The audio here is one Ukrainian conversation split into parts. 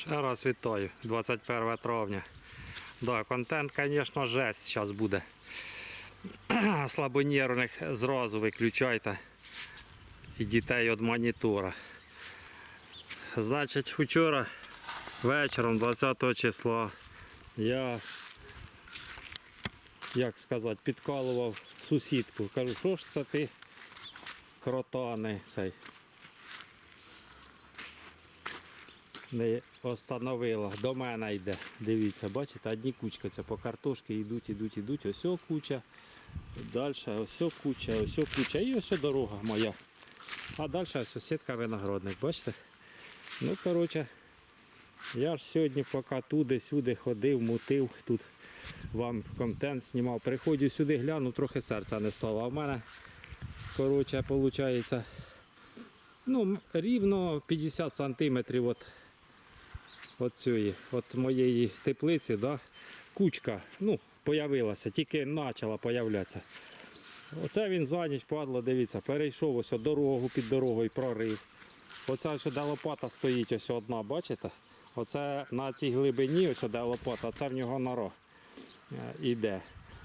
Ще раз вітаю, 21 травня. Да, контент, звісно, жесть зараз буде. Слабонервних зразу виключайте і дітей від монітора. Значить, вчора вечором 20 числа я, як сказати, підкалував сусідку. Кажу, що ж це ти кротани цей. Не остановила. До мене йде. Дивіться, бачите, одні кучки це по картошки йдуть, йдуть, йдуть. Ось куча. Далі ось куча, ось куча. І ось дорога моя. А далі сусідка виноградник, бачите? Ну, коротше, я ж сьогодні поки туди-сюди ходив, мутив, тут вам контент знімав. Приходжу сюди, гляну, трохи серця не стало. А в мене, коротше, виходить, ну, рівно 50 сантиметрів от цієї, от моєї теплиці, да, кучка, ну, появилася, тільки почала появлятися. Оце він за ніч, падло, дивіться, перейшов ось дорогу під дорогою прорив. Оце ось де лопата стоїть, ось одна, бачите? Оце на тій глибині, ось де лопата, це в нього нора е, іде.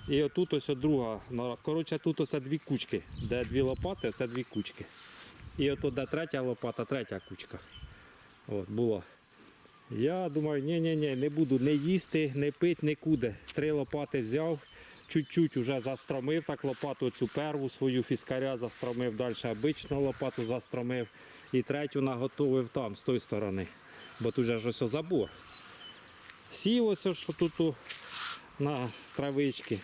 І отут ось друга нора. Коротше, тут оце дві кучки, де дві лопати, це дві кучки. І от де третя лопата, третя кучка. От, було. Я думаю, ні ні ні не буду не їсти, не пити, нікуди. Три лопати взяв, чуть-чуть вже застромив, так лопату цю перву свою фіскаря застромив, далі обичну лопату застромив і третю наготовив там, з тої сторони. Бо тут же ж забор. Сів ось, що тут на травички.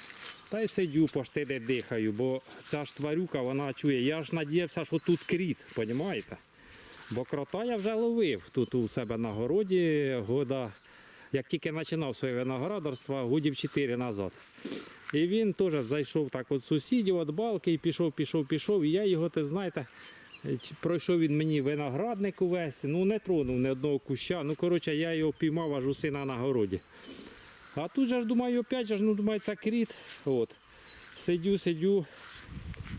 Та й сидю, пошти не дихаю, бо ця ж тварюка, вона чує. Я ж надіявся, що тут кріт, розумієте? Бо крота я вже ловив тут у себе на городі года, як тільки починав своє виноградарство, годів 4 назад. І він теж зайшов так от сусідів, від балки і пішов, пішов, пішов. І я його, ти знаєте, пройшов він мені виноградник увесь, ну не тронув ні одного куща. Ну, коротше, я його піймав аж у сина на городі. А тут же ж думаю, опять же, ну думаю, кріт. От. Сидю, сидю,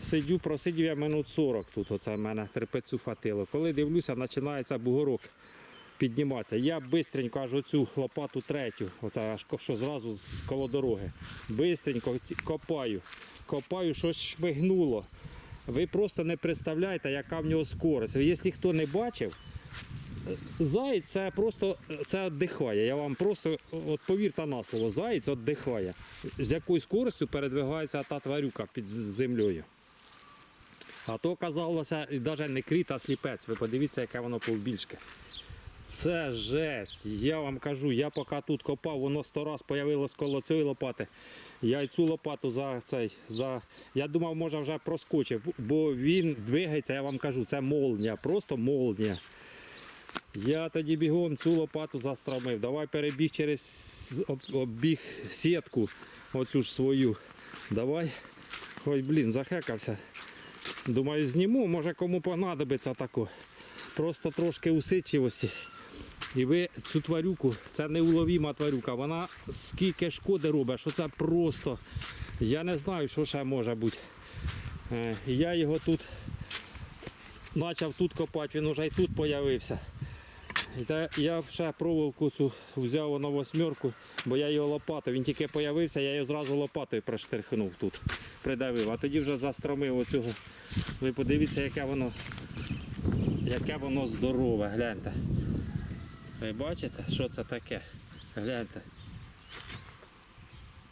сидю, просидів я минут 40 тут. Оце в мене терпецю хватило. Коли дивлюся, починається бугорок підніматися. Я бистренько аж оцю лопату третю, оце аж що зразу з коло дороги. Бистренько копаю. Копаю, щось шмигнуло. Ви просто не представляєте, яка в нього скорость. Якщо хто не бачив, Заєць це просто це віддихає. Я вам просто от повірте на слово, заєць віддихає. З якою скоростю передвигається та тварюка під землею. А то казалося, навіть не кріт, а сліпець. Ви подивіться, яке воно повбільшке. Це жесть. Я вам кажу, я поки тут копав, воно сто раз появилось коло цієї лопати. Я цю лопату за цей. За... Я думав, може вже проскочив, бо він двигається, я вам кажу, це молнія, просто молнія. Я тоді бігом цю лопату застромив. Давай перебіг через об- обіг сітку, оцю ж свою. Давай. Хоч, блін, захекався. Думаю, зніму, може кому понадобиться тако. Просто трошки усидчивості. І ви цю тварюку, це неуловіма тварюка, вона скільки шкоди робить, що це просто. Я не знаю, що ще може бути. Е, Я його тут почав тут копати, він вже і тут з'явився. Я ще проволоку цю взяв на восьмерку, бо я його лопатою. Він тільки з'явився, я його зразу лопатою проштрихнув тут, придавив. А тоді вже застромив оцього. Ви подивіться, яке воно, яке воно здорове, гляньте. Ви бачите, що це таке? Гляньте.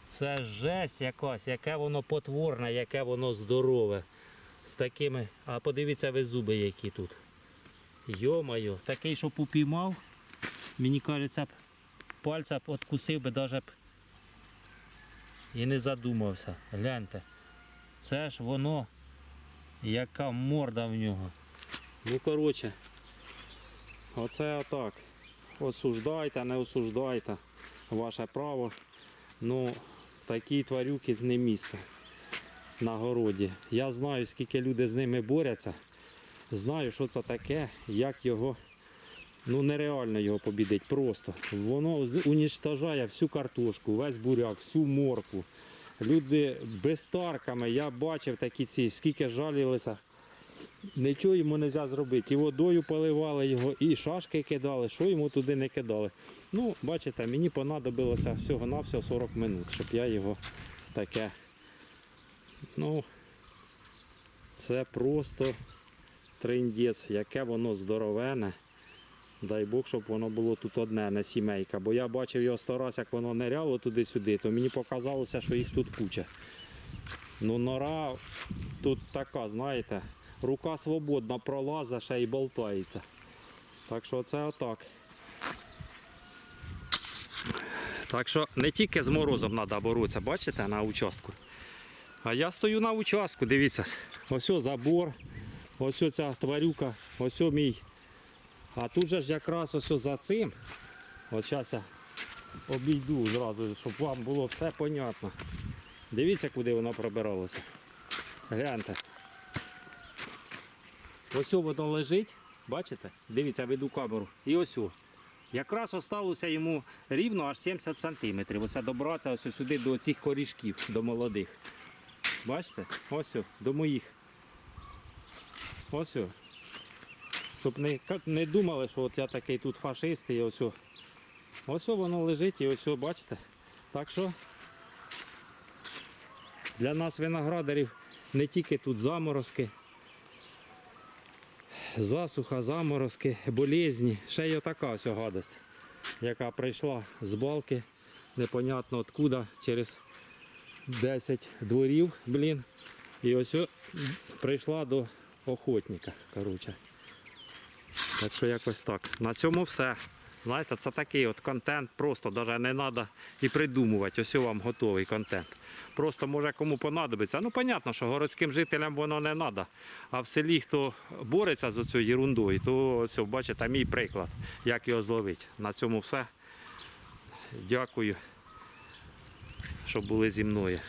Це жесть якась, яке воно потворне, яке воно здорове. З такими. А подивіться ви зуби, які тут. Йо-моє, такий, щоб упіймав, мені кажеться, пальця б откусив би даже б і не задумався. Гляньте. Це ж воно, яка морда в нього. Ну, коротше, оце отак. Осуждайте, не осуждайте. Ваше право. Ну, такі тварюки не місце на городі. Я знаю, скільки люди з ними борються. Знаю, що це таке, як його. Ну нереально його побідить просто. Воно унічтожає всю картошку, весь буряк, всю морку. Люди безстарками, я бачив такі ці, скільки жалілися Нічого йому не можна зробити. І водою поливали його, і шашки кидали, що йому туди не кидали. Ну, бачите, мені понадобилося всього-навсього 40 минут, щоб я його таке. Ну, це просто триндець, яке воно здоровене. Дай Бог, щоб воно було тут одне, не сімейка. Бо я бачив його сто раз, як воно неряло туди-сюди, то мені показалося, що їх тут куча. Ну, нора тут така, знаєте, рука свободна пролазить, ще й болтається. Так що це отак. Так що не тільки з морозом треба боротися, бачите, на участку. А я стою на участку, дивіться. Ось забор, ось ця тварюка, ось мій. А тут же ж якраз ось за цим. От зараз я обійду зразу, щоб вам було все понятно. Дивіться, куди воно пробиралося. Гляньте. Ось воно лежить, бачите? Дивіться, веду камеру. І ось. Якраз осталося йому рівно аж 70 сантиметрів. Оце добратися ось сюди до цих корішків, до молодих. Бачите? Ось до моїх. Ось. о. Щоб не, не думали, що от я такий тут фашист і ось. о. Ось воно лежить і ось, о, бачите. Так що для нас виноградарів не тільки тут заморозки, засуха, заморозки, болезні. Ще й отака ось гадость, яка прийшла з балки, непонятно откуда, через 10 дворів, блін. І ось прийшла до охотника. Коротше. Так що якось так. На цьому все. Знаєте, це такий от контент, просто навіть не треба і придумувати. Ось вам готовий контент. Просто може кому понадобиться. Ну, понятно, що городським жителям воно не треба. А в селі, хто бореться з цією ерундою, то ось, бачите, мій приклад, як його зловити. На цьому все. Дякую, що були зі мною.